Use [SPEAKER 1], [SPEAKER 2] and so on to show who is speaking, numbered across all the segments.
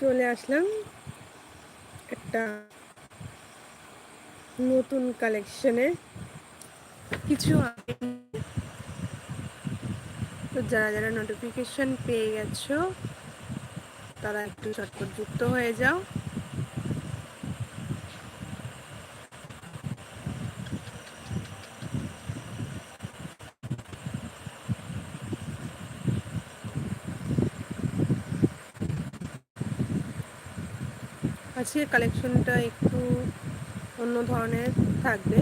[SPEAKER 1] চলে আসলাম। একটা নতুন কালেকশনে কিছু। তো যারা যারা নোটিফিকেশন পেয়ে গেছো, তারা একটু চটপট যুক্ত হয়ে যাও। আজকের কালেকশনটা একটু অন্য ধরনের থাকবে।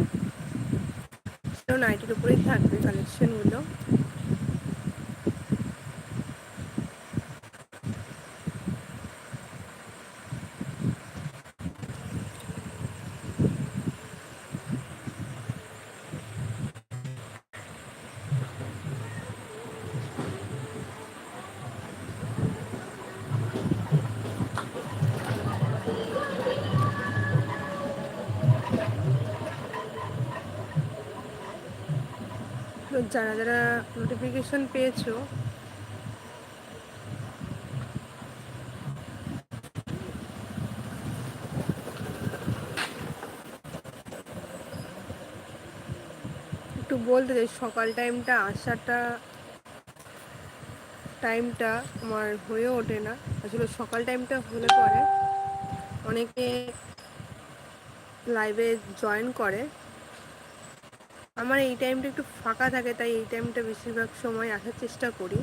[SPEAKER 1] নাইটের উপরেই থাকবে কালেকশনগুলো তো যারা যারা নোটিফিকেশন পেয়েছ, একটু বলতে চাই, সকাল টাইমটা আসাটা টাইমটা আমার হয়ে ওঠে না। আসলে সকাল টাইমটা হলে পরে অনেকে লাইভে জয়েন করে। আমার এই টাইমটা একটু ফাঁকা থাকে, তাই এই টাইমটা বেশিরভাগ সময় আসার চেষ্টা করি।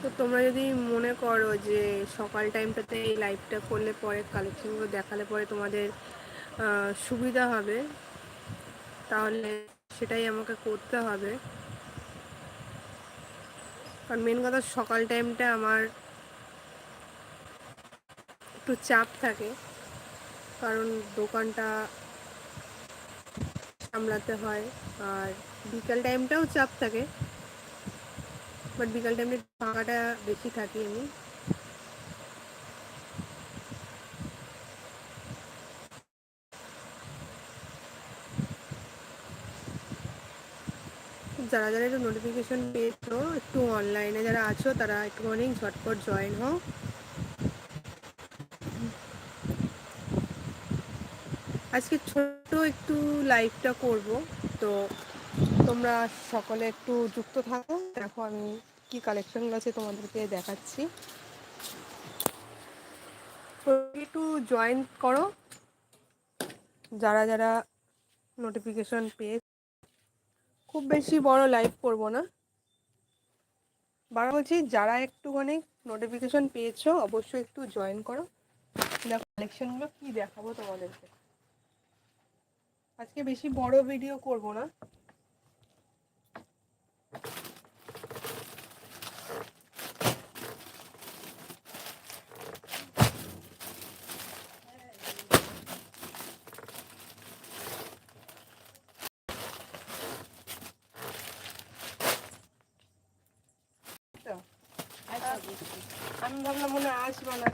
[SPEAKER 1] তো তোমরা যদি মনে করো যে সকাল টাইমটাতে এই লাইভটা করলে পরে কালেকশনগুলো দেখালে পরে তোমাদের সুবিধা হবে, তাহলে সেটাই আমাকে করতে হবে। কারণ মেন কথা সকাল টাইমটা আমার একটু চাপ থাকে, কারণ দোকানটা সামলাতে হয়, আর বিকাল টাইমটাও চাপ থাকে বাট বিকাল টাইমে ফাঁকাটা বেশি থাকি আমি। যারা যারা একটু নোটিফিকেশন পেয়েছ, একটু অনলাইনে যারা আছো, তারা একটুখানি ঝটপট জয়েন হও। আজকে ছোট একটু লাইভটা করব। তো তোমরা সকলে একটু যুক্ত থাকো। দেখো আমি কি কালেকশনগুলো আছে তোমাদেরকে দেখাচ্ছি। একটু জয়েন করো। যারা যারা নোটিফিকেশন পেয়ে খুব বেশি বড় লাইভ করব না। বার বলছি, যারা একটুখানি নোটিফিকেশন পেয়েছ, অবশ্যই একটু জয়েন করো। দেখো কালেকশনগুলো কি দেখাবো তোমাদেরকে। আজকে বেশি বড় ভিডিও করব না। আমি ভাবলাম মনে আসবে না